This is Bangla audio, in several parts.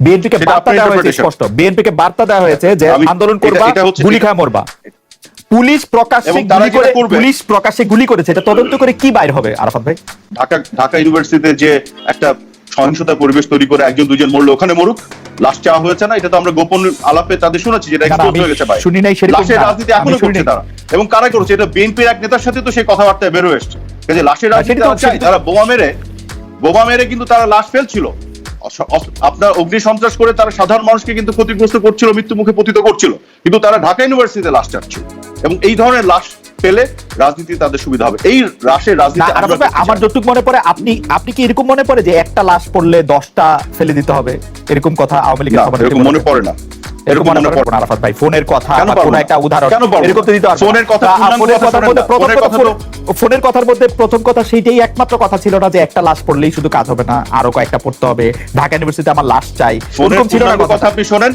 বিএনপিকে বার্তা দেওয়া হয়েছে স্পষ্ট। বিএনপিকে বার্তা দেওয়া হয়েছে যে আন্দোলন এটা- করবা গুলি খায় মরবা। পুলিশ প্রকাশ্যে গুলি করে পুলিশ প্রকাশ্যে গুলি করেছে এটা তদন্ত করে কি বাইর হবে আরাফাত ভাই? ঢাকা ঢাকা ইউনিভার্সিটিতে যে একটা সহিংসতা পরিবেশ তৈরি করে একজন দুজন মরলো ওখানে মরুক লাশ চাওয়া হয়েছে না এটা তো আমরা গোপন আলাপে তাদের শুনেছি যেটা আমি হয়ে গেছে ভাই শুনি নাই লাশের রাজনীতি এখনও করছে তারা। এবং কারা করছে? এটা বিএনপির এক নেতার সাথে তো সেই কথাবার্তায় বের এসছে। লাশের রাজনীতি তারা বোমা মেরে বোমা মেরে কিন্তু তারা লাশ ফেলছিল। আপনার অগ্নি সন্ত্রাস করে তারা সাধারণ মানুষকে কিন্তু ক্ষতিগ্রস্ত করছিল মৃত্যু মুখে পতিত করছিল। কিন্তু তারা ঢাকা ইউনিভার্সিটিতে লাশ চাচ্ছিল। এবং এই ধরনের লাশ পেলে রাজনীতি তাদের সুবিধা হবে। এই রাশের রাজনীতি আমরা করতে আমার যতটুকু মনে পড়ে আপনি আপনি কি এরকম মনে পড়ে যে একটা লাশ পড়লে দশটা ফেলে দিতে হবে? এরকম কথা আওয়ামী লীগের মনে পড়ে না। এরকম না, আরাফাত ভাই ফোনের কথা কেন একটা উদাহরণ। এরকম তো দিতে ফোনের কথা, ফোনের কথার মধ্যে প্রথম কথা ফোনের কথার মধ্যে প্রথম কথা সেইটাই একমাত্র কথা ছিল না যে একটা লাশ পড়লেই শুধু কাজ হবে না আরও কয়েকটা পড়তে হবে। ঢাকা ইউনিভার্সিটিতে আমার লাশ চাই। ছিল না কথা আপনি শোনেন।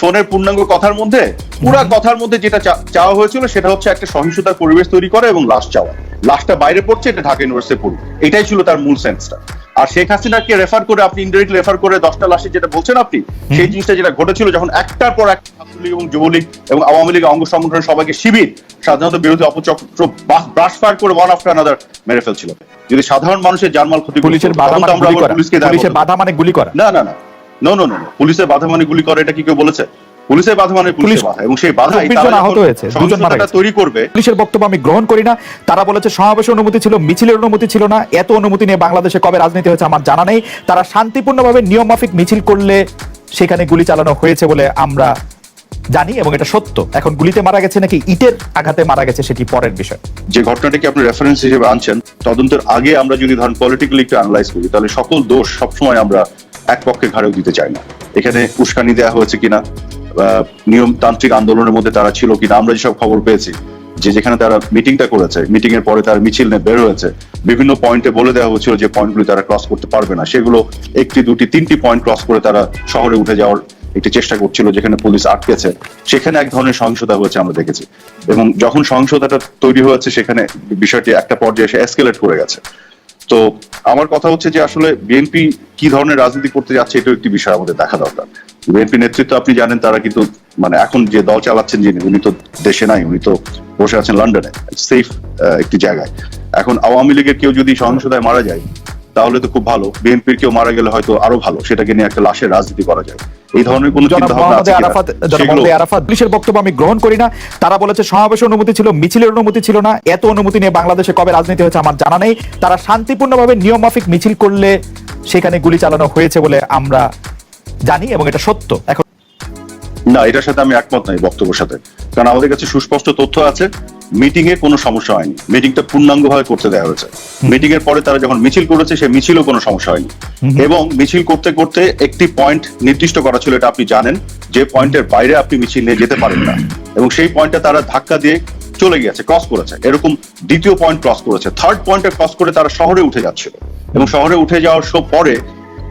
ফোনের পূর্ণাঙ্গ কথার মধ্যে পুরা কথার মধ্যে যেটা চাওয়া হয়েছিল সেটা হচ্ছে একটা সহিংসতার পরিবেশ তৈরি করা এবং লাশ চাওয়া। লাশটা বাইরে পড়ছে এটা ঢাকা ইউনিভার্সিটি পড়ুক এটাই ছিল তার মূল সেন্সটা। আর শেখ হাসিনাকে রেফার করে আপনি ইনডাইরেক্ট রেফার করে দশটা লাশে যেটা বলছেন আপনি সেই জিনিসটা যেটা ঘটেছিল যখন একটার পর এক ছাত্রলীগ এবং যুবলীগ এবং আওয়ামী লীগ অঙ্গ সংগঠনের সবাইকে শিবির সাধারণত বিরোধী অপচক্র ব্রাশ ফায়ার করে ওয়ান আফটার আনাদার মেরে ফেলছিল। যদি সাধারণ মানুষের জানমাল ক্ষতি পুলিশের বাধা মানে। বাধা মানে গুলি করা। না না না। নো নো নো পুলিশের বাধা মানে গুলি করে এটা কি কেউ বলেছে? পুলিশের বাধা মানে পুলিশের বাধা এবং সেই বাধা চব্বিশ জন আহত হয়েছে, দুজন মারা গেছে। তৈরি করবে। পুলিশের বক্তব্য আমি গ্রহণ করি না। তারা বলেছে সমাবেশের অনুমতি ছিল মিছিলের অনুমতি ছিল না। এত অনুমতি নিয়ে বাংলাদেশে কবে রাজনীতি হয়েছে আমার জানা নেই। তারা শান্তিপূর্ণভাবে নিয়ম মাফিক মিছিল করলে সেখানে গুলি চালানো হয়েছে বলে আমরা জানি এবং এটা সত্য। এখন গুলিতে মারা গেছে নাকি ইটের আঘাতে মারা গেছে সেটি পরের বিষয়। যে ঘটনাটাকে আপনি রেফারেন্স হিসেবে আনছেন তদন্তের আগে আমরা যদি ধরেন পলিটিক্যালি একটু অ্যানালাইজ করি তাহলে সকল দোষ সবসময় আমরা এক পক্ষে ঘাড়েও দিতে চাই না। এখানে উস্কানি দেওয়া হয়েছে কিনা নিয়মতান্ত্রিক আন্দোলনের মধ্যে তারা ছিল কিনা, আমরা যেসব খবর পেয়েছি, যে যেখানে তারা মিটিংটা করেছে মিটিং এর পরে তারা মিছিল নিয়ে বের হয়েছে, বিভিন্ন পয়েন্টে বলে দেওয়া হয়েছিল যে পয়েন্টগুলি তারা ক্রস করতে পারবে না। সেগুলো একটি, দুটি, তিনটি পয়েন্ট ক্রস করে তারা শহরে উঠে যাওয়ার একটি চেষ্টা করছিল যেখানে পুলিশ আটকেছে। সেখানে এক ধরনের সহিংসতা হয়েছে আমরা দেখেছি। এবং যখন সহিংসতাটা তৈরি হয়েছে, সেখানে বিষয়টি একটা পর্যায়ে এসে এসকেলেট করে গেছে। তো আমার কথা হচ্ছে যে আসলে বিএনপি কি ধরনের রাজনীতি করতে যাচ্ছে এটাও একটি বিষয় আমাদের দেখা দরকার। বিএনপি নেতৃত্ব আপনি জানেন তারা কিন্তু মানে এখন যে দল চালাচ্ছেন যিনি, উনি তো দেশে নাই, উনি তো বসে আছেন লন্ডনে সেফ একটি জায়গায়। এখন আওয়ামী লীগের কেউ যদি সহিংসতায় মারা যায় তাহলে তো খুব ভালো। বিএনপির কেউ মারা গেলে হয়তো আরও ভালো। সেটাকে নিয়ে একটা লাশের রাজনীতি করা যায়। এই ধরনের কোনো আরাফাত পুলিশের বক্তব্য আমি গ্রহণ করি না। তারা বলেছে সমাবেশের অনুমতি ছিল মিছিলের অনুমতি ছিল না। এত অনুমতি নিয়ে বাংলাদেশে কবে রাজনীতি হয়েছে আমার জানা নেই। তারা শান্তিপূর্ণভাবে নিয়ম মাফিক মিছিল করলে সেখানে গুলি চালানো হয়েছে বলে আমরা জানি এবং এটা সত্য। এখন না এটার সাথে আমি একমত নাই বক্তব্যের সাথে। কারণ আমাদের কাছে সুস্পষ্ট তথ্য আছে মিটিং এ কোনো সমস্যা হয়নি। মিটিংটা পূর্ণাঙ্গ ভাবে করতে দেওয়া হয়েছে। মিটিং এর পরে তারা যখন মিছিল করেছে সে মিছিলও কোনো সমস্যা হয়নি। এবং মিছিল করতে করতে একটি পয়েন্ট নির্দিষ্ট করা ছিল এটা আপনি জানেন যে পয়েন্টের বাইরে আপনি মিছিল নিয়ে যেতে পারেন না। এবং সেই পয়েন্টটা তারা ধাক্কা দিয়ে চলে গিয়েছে ক্রস করেছে। এরকম দ্বিতীয় পয়েন্ট ক্রস করেছে। থার্ড পয়েন্টে ক্রস করে তারা শহরে উঠে যাচ্ছিল। এবং শহরে উঠে যাওয়ার পরে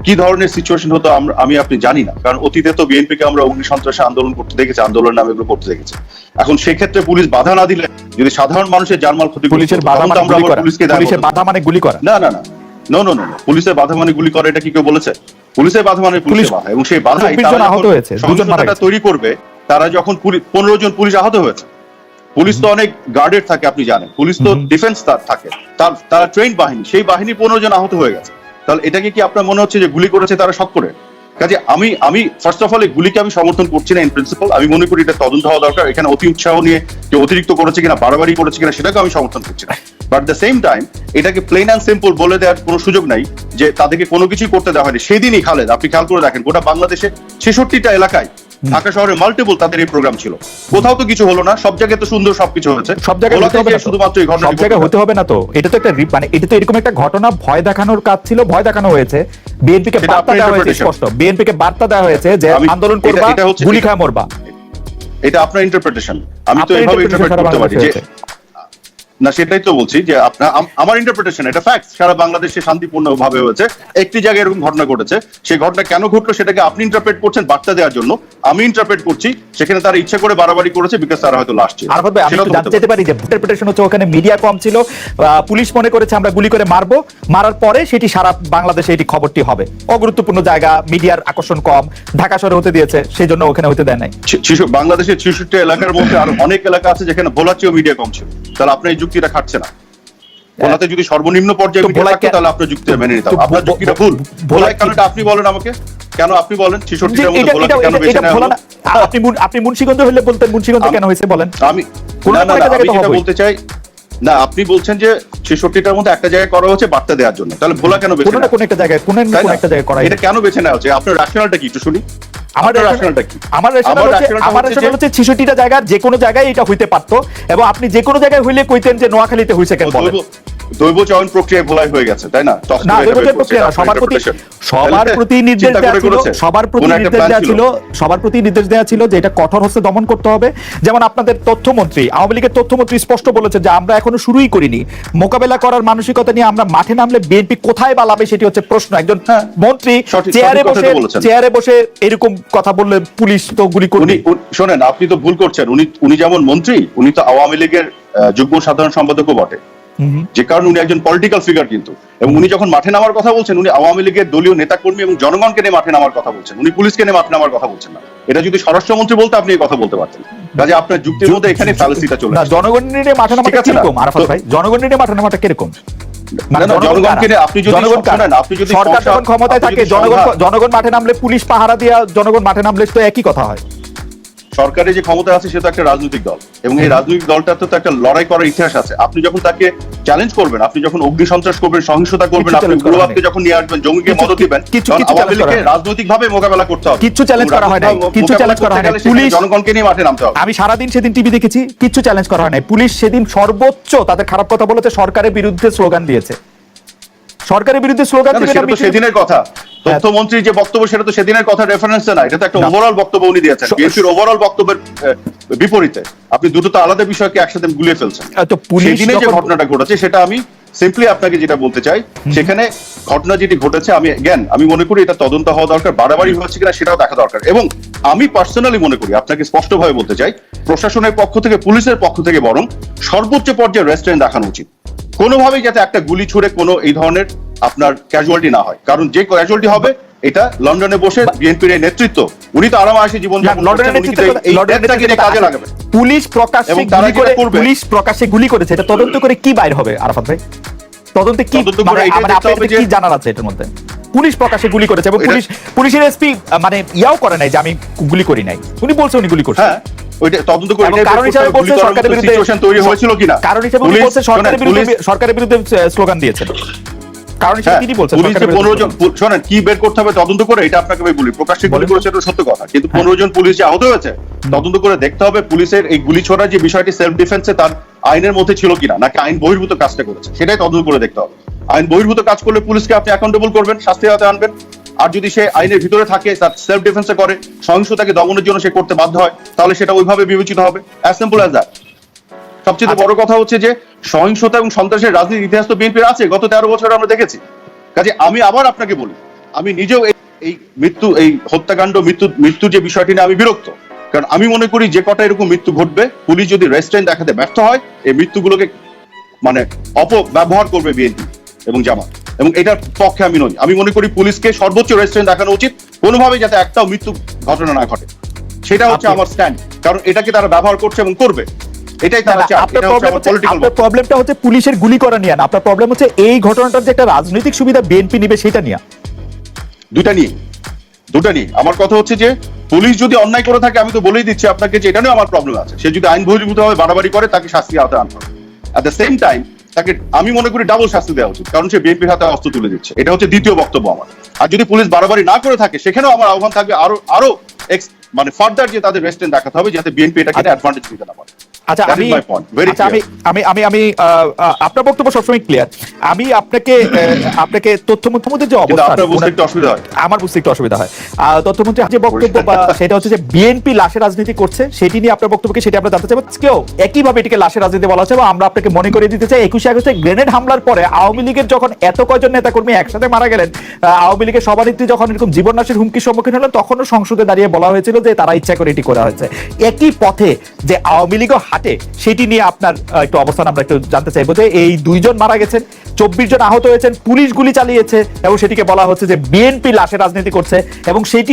কি ধরনের সিচুয়েশন হতো আমি আপনি জানি না। কারণ অতীতে তো বিএনপি কে আমরা অগ্নি সন্ত্রাসে আন্দোলন করতে দেখেছি আন্দোলন নামে এগুলো করতে দেখেছি। এখন সেক্ষেত্রে পুলিশ বাধা না দিলে যদি সাধারণ মানুষের জানমাল ক্ষতি পুলিশের বাধা মানে গুলি করা। পুলিশের বাধা মানে গুলি করা। না না না। নো নো নো পুলিশের বাধা মানে গুলি করে এটা কি কেউ বলেছে? পুলিশের বাধা মানে পুলিশের বাধা। এবং সেই বাধা চব্বিশ আহত হয়েছে, দুজন মারা তৈরি করবে তারা যখন পনেরো জন পুলিশ আহত হয়েছে। পুলিশ তো অনেক গার্ডেড থাকে আপনি জানেন। পুলিশ তো। ডিফেন্স থাকে। তার তারা ট্রেন বাহিনী সেই বাহিনী পনেরো জন আহত হয়ে গেছে। তাহলে এটাকে কি আপনার মনে হচ্ছে যে গুলি করেছে তারা শখ করে? কাজে আমি আমি ফার্স্ট অফ অল এই গুলিকে আমি সমর্থন করছি না ইন প্রিন্সিপাল আমি মনে করি এটা তদন্ত হওয়া দরকার। এখানে অতি উৎসাহ নিয়ে যে অতিরিক্ত করেছে কিনা, বাড়াবাড়ি করেছে কিনা, সেটাকে আমি সমর্থন করছি না। বাট দ্য সেম টাইম এটাকে প্লেন অ্যান্ড সিম্পল বলে দেওয়ার কোনো সুযোগ নাই যে তাদেরকে কোনো কিছুই করতে দেওয়া হয়নি। সেদিনই খালেদ, আপনি খেয়াল করে দেখেন, গোটা বাংলাদেশে ছেষট্টিটা এলাকায় ঢাকা শহরে মাল্টিপল তাদের এই প্রোগ্রাম ছিল। কোথাও তো কিছু হলো না সব জায়গায় তো সুন্দর সবকিছু হয়েছে। সব জায়গায় হতে হবে। শুধুমাত্র এই ঘটনা সব জায়গায় হতে হবে না তো। এটা তো একটা মানে এটা তো এরকম একটা ঘটনা ভয় দেখানোর কাজ ছিল ভয় দেখানো হয়েছে। বিএনপি কে বার্তা দেওয়া হয়েছে স্পষ্ট। বিএনপি কে বার্তা দেওয়া হয়েছে যে আন্দোলন করবা গুলি খায় মরবা। এটা আপনার ইন্টারপ্রিটেশন আমি তো এভাবে ইন্টারপ্রিট করতে পারি যে। না সেটাই তো বলছি যে আপনার আমার ইন্টারপ্রিটেশন এটা ফ্যাক্ট সারা বাংলাদেশে শান্তিপূর্ণ ভাবে হয়েছে। একটি জায়গায় এরকম ঘটনা ঘটেছে সেই ঘটনা কেন ঘটলো সেটাকে আপনি ইন্টারপ্রেট করছেন বার্তা দেওয়ার জন্য আমি ইন্টারপ্রেট করছি সেখানে তারা ইচ্ছা করে বাড়াবাড়ি করেছে বিকজ তারা হয়তো লাস্ট আর ভাবে আমি জানতে চাইতে পারি যে ইন্টারপ্রিটেশন হচ্ছে ওখানে মিডিয়া কম ছিল পুলিশ মনে করেছে আমরা গুলি করে মারবো মারার পরে সেটি সারা বাংলাদেশে এটি খবরটি হবে। অগুরুত্বপূর্ণ জায়গা মিডিয়ার আকর্ষণ কম ঢাকা শহরে হতে দিয়েছে সেই জন্য ওখানে হতে দেয় নাই। বাংলাদেশের ছিষট্টি এলাকার মধ্যে আরও অনেক এলাকা আছে যেখানে ভোলার চেয়েও মিডিয়া কম ছিল। তাহলে আপনার এই যুক্তিটা খাটছে না। ভোলাতে যদি সর্বনিম্ন পর্যায়ে তাহলে আপনার যুক্তিটা মেনে নিতাম। আপনার যুক্তিটা ভুল। ভোলায় ভোলায় কি- কেন এটা আপনি বলেন আমাকে। কেন আপনি বলেন? এটা- ভোলাকে কেন বেছে নেওয়া। আপনি আপনি মুন্সিগঞ্জ হলে বলতেন মুন্সিগঞ্জ কেন হয়েছে বলেন? আমি যেটা বলতে চাই না আপনি বলছেন যে ছেষট্টিটার মধ্যে একটা জায়গায় করা হচ্ছে বার্তা দেওয়ার জন্য। তাহলে ভোলা কেন বেছে কোনো একটা জায়গায়? কোনো? একটা জায়গায় করা এটা কেন বেছে নেওয়া হচ্ছে? আপনার রাশনালটা কি? একটু শুনি। আমার আপনার কি? আমার rationale হচ্ছে আমার রেশনাল হচ্ছে ছিষট্টিটা জায়গা যে কোনো জায়গায় এটা হইতে পারতো এবং আপনি যে কোনো জায়গায় হইলে কইতেন যে নোয়াখালীতে হইছে কেন বলেন দৈব- চয়ন প্রক্রিয়ায় ভোলাই হয়ে গেছে তাই না? প্রক্রিয়া সবার প্রতি সবার প্রতি নির্দেশ দেওয়া ছিল সবার প্রতি নির্দেশ দেওয়া ছিল? সবার প্রতি নির্দেশ দেওয়া ছিল যে এটা কঠোর হস্তে দমন করতে হবে। যেমন আপনাদের তথ্যমন্ত্রী আওয়ামী লীগের তথ্যমন্ত্রী স্পষ্ট বলেছে যে আমরা এখনও শুরুই করিনি। মোকাবেলা করার মানসিকতা নিয়ে আমরা মাঠে নামলে বিএনপি কোথায় বালাবে সেটি হচ্ছে প্রশ্ন। একজন হ্যাঁ। মন্ত্রী চেয়ারে বসে চেয়ারে বসে এরকম কথা বললে পুলিশ তো গুলি করবে। শোনেন আপনি তো ভুল করছেন। উনি উনি যেমন মন্ত্রী উনি তো আওয়ামী লীগের যুগ্ম সাধারণ সম্পাদকও বটে। যে কারণে উনি একজন পলিটিক্যাল ফিগার কিন্তু। এবং উনি যখন মাঠে নামার কথা বলছেন উনি আওয়ামী লীগের দলীয় নেতাকর্মী এবং জনগণকে নিয়ে মাঠে নামার কথা বলছেন। উনি পুলিশকে নিয়ে মাঠে নামার কথা বলছেন না। এটা যদি স্বরাষ্ট্রমন্ত্রী বলতে আপনি এই কথা বলতে পারতেন। কাজে আপনার যুক্তির মধ্যে এখানে ফ্যালাসিটা চলে না জনগণ নিয়ে মাঠে নামাটা? কীরকম আরাফাত ভাই? জনগণ নিয়ে মাঠে নামাটা কীরকম? মানে জনগণ মাঠে নামলে পুলিশ পাহারা দিয়া জনগণ মাঠে নামলে তো একই কথা হয়। সরকারে যে ক্ষমতা আছে সে তো একটা রাজনৈতিক দল। এবং এই রাজনৈতিক দলটার তো একটা লড়াই করার ইতিহাস আছে। আপনি যখন তাকে চ্যালেঞ্জ করবেন আপনি যখন অগ্নি সন্ত্রাস করবেন সহিংসতা করবেন আপনি গুরুবাদকে যখন নিয়ে আসবেন জঙ্গিকে মদত দিবেন আওয়ামী লীগকে রাজনৈতিক ভাবে মোকাবেলা করতে হবে। কিচ্ছু challenge করা হয় কিচ্ছু মোকাবেলা challenge করা হয় সেখানে পুলিশ- জনগণকে নিয়ে মাঠে নামতে হবে। আমি সারাদিন সেদিন টিভি দেখেছি কিছু চ্যালেঞ্জ করা হয় নাই পুলিশ সেদিন সর্বোচ্চ তাদের খারাপ কথা বলেছে সরকারের বিরুদ্ধে স্লোগান দিয়েছে। সরকারের বিরুদ্ধে স্লোগান না, না, মিছিল- সেদিনের কথা। তথ্যমন্ত্রীর যে বক্তব্য সেটা তো সেদিনের কথা রেফারেন্স না এটা তো একটা ওভারঅল বক্তব্য উনি দিয়েছেন। বিএনপির ওভারঅল বক্তব্যের বিপরীতে। আপনি দুটো তো আলাদা বিষয়কে একসাথে গুলিয়ে ফেলছেন। পুলিশ সেদিনে যে ঘটনাটা ঘটেছে সেটা আমি সিম্পলি আপনাকে যেটা বলতে চাই সেখানে ঘটনা যেটি ঘটেছে আমি জ্ঞান আমি মনে করি এটা তদন্ত হওয়া দরকার বাড়াবাড়ি হচ্ছে কিনা সেটাও দেখা দরকার। এবং আমি পার্সোনালি মনে করি আপনাকে স্পষ্টভাবে বলতে চাই প্রশাসনের পক্ষ থেকে পুলিশের পক্ষ থেকে বরং সর্বোচ্চ পর্যায়ে রেস্টুরেন্ট দেখানো উচিত। কোনোভাবেই যাতে একটা গুলি ছুড়ে কোনো এই ধরনের আপনার ক্যাজুয়ালিটি না হয়। কারণ যে ক্যাজুয়ালিটি হবে এটা লন্ডনে বসে বিএনপির নেতৃত্ব উনি তো জীবন এই লন্ডনের দেশটাকে কাজে আছে। লাগাবে পুলিশ প্রকাশ্যে গুলি করে পুলিশ প্রকাশ্যে গুলি করেছে। এটা তদন্ত করে কি বাইর হবে আরাফাত ভাই? তদন্তে কি মানে মানে আপনাদের কি জানার আছে এটার মধ্যে? পুলিশ প্রকাশ্যে গুলি করেছে এবং পুলিশ পুলিশের এসপি মানে ইয়াও করে নাই যে আমি গুলি করি নাই। উনি বলছে উনি গুলি করছে। হ্যাঁ ওইটা তদন্ত করে কারণ হিসাবে করতে হবে, বলছে সরকারের বিরুদ্ধে তৈরি হয়েছিল কিনা। কারণ হিসাবে উনি পুলিশ- বলছে সরকারের বিরুদ্ধে সরকারের বিরুদ্ধে স্লোগান দিয়েছেন। কারণ হিসাবে হ্যাঁ, তিনি বলছেন পুলিশ যে সরকারের পনেরো বিরুদ্ধে জন পু- শোনেন কি বের করতে হবে তদন্ত করে এটা আপনাকে আমি বলি। প্রকাশ্যে গুলি করেছে এটা সত্য কথা। কিন্তু হ্যাঁ। পনেরো জন পুলিশ যে আহত হয়েছে তদন্ত করে দেখতে হবে পুলিশের এই গুলি ছোড়ার যে বিষয়টি সেলফ ডিফেন্সে তার আইনের মধ্যে ছিল কিনা নাকি আইন বহির্ভূত কাজটা করেছে সেটাই তদন্ত করে দেখতে হবে। আইন বহির্ভূত কাজ করলে পুলিশকে আপনি অ্যাকাউন্টেবল করবেন শাস্তি হাতে আনবেন। আর যদি সে আইনের ভিতরে থাকে তার সেলফ ডিফেন্সে করে সহিংসতাকে দমনের জন্য সে করতে বাধ্য হয় তাহলে সেটা ওইভাবে বিবেচিত হবে। অ্যাজ সিম্পল অ্যাজ দ্যাট সবচেয়ে আচ্ছা। বড় কথা হচ্ছে যে সহিংসতা এবং সন্ত্রাসের রাজনীতির ইতিহাস তো বিএনপির আছে। গত তেরো বছর আমরা দেখেছি। কাজে আমি আবার আপনাকে বলি আমি নিজেও এই- এই মৃত্যু এই হত্যাকাণ্ড মৃত্যু মৃত্যু যে বিষয়টি নিয়ে আমি বিরক্ত। কারণ আমি মনে করি যে কটা এরকম মৃত্যু ঘটবে পুলিশ যদি রেস্টুরেন্ট দেখাতে ব্যর্থ হয় এই মৃত্যুগুলোকে মানে অপব্যবহার করবে বিএনপি এবং জামাত। এবং এটার পক্ষে আমি নই। আমি মনে করি পুলিশকে সর্বোচ্চ রেস্টুরেন্ট দেখানো উচিত কোনোভাবে যাতে একটাও মৃত্যু ঘটনা না ঘটে। সেটা হচ্ছে আমার স্ট্যান্ড কারণ এটাকে তারা ব্যবহার করছে এবং করবে। এটাই না, তারা না, চায় আপনার প্রবলেম হচ্ছে আপনার প্রবলেমটা হচ্ছে পুলিশের গুলি করা নিয়ে না আপনার প্রবলেম হচ্ছে এই ঘটনাটার যে একটা রাজনৈতিক সুবিধা বিএনপি নিবে সেটা নিয়ে। দুটা নিয়ে দুটা নিয়ে। আমার কথা হচ্ছে যে পুলিশ যদি অন্যায় করে থাকে আমি তো বলেই দিচ্ছি আপনাকে যে এটা নিয়েও আমার প্রবলেম আছে। সে যদি আইন বহির্ভূত ভাবে বাড়াবাড়ি করে তাকে শাস্তি আওতায় আনতে হবে। অ্যাট দ্য সেম টাইম তাকে আমি মনে করি ডাবল শাস্তি দেওয়া উচিত কারণ সে বিএনপির হাতে অস্ত্র তুলে দিচ্ছে। এটা হচ্ছে দ্বিতীয় বক্তব্য আমার। আর যদি পুলিশ বাড়াবাড়ি না করে থাকে সেখানেও আমার আহ্বান থাকবে আরও আরও মানে ফার্দার যে তাদের রেস্টেন্ট দেখাতে হবে যাতে বিএনপি এটাকে অ্যাডভান্টেজ নিতে না পারে। আচ্ছা আমি আচ্ছা আমি আমি আমি আমি আপনার বক্তব্য সবসময় ক্লিয়ার আমি আপনাকে আপনাকে তথ্যমন্ত্রীর যে কিন্তু অবস্থা আপনার বুঝতে একটু অসুবিধা হয়। আমার বুঝতে একটু অসুবিধা হয়। তথ্যমন্ত্রী যে বক্তব্য বা সেটা হচ্ছে যে বিএনপি লাশের রাজনীতি করছে সেটি নিয়ে আপনার বক্তব্যকে সেটা আমরা জানতে চাইব। কেউ একইভাবে এটিকে লাশের রাজনীতি বলা হচ্ছে এবং আমরা আপনাকে মনে করিয়ে দিতে চাই একুশে আগস্টে গ্রেনেড হামলার পরে আওয়ামী লীগের যখন এত কয়জন নেতাকর্মী একসাথে মারা গেলেন আওয়ামী লীগের সভানেত্রী যখন এরকম জীবননাশের হুমকির সম্মুখীন হলেন তখনও সংসদে দাঁড়িয়ে বলা হয়েছিল যে তারা ইচ্ছা করে এটি করা হয়েছে। একই পথে যে আওয়ামী লীগও হাঁটে, সেটি নিয়ে আপনার একটু অবস্থান আমরা একটু জানতে চাইব যে এই দুইজন মারা গেছেন, চব্বিশ জন আহত হয়েছেন, পুলিশ গুলি চালিয়েছে এবং সেটিকে বলা হচ্ছে যে বিএনপি লাশে রাজনীতি করছে এবং সেটি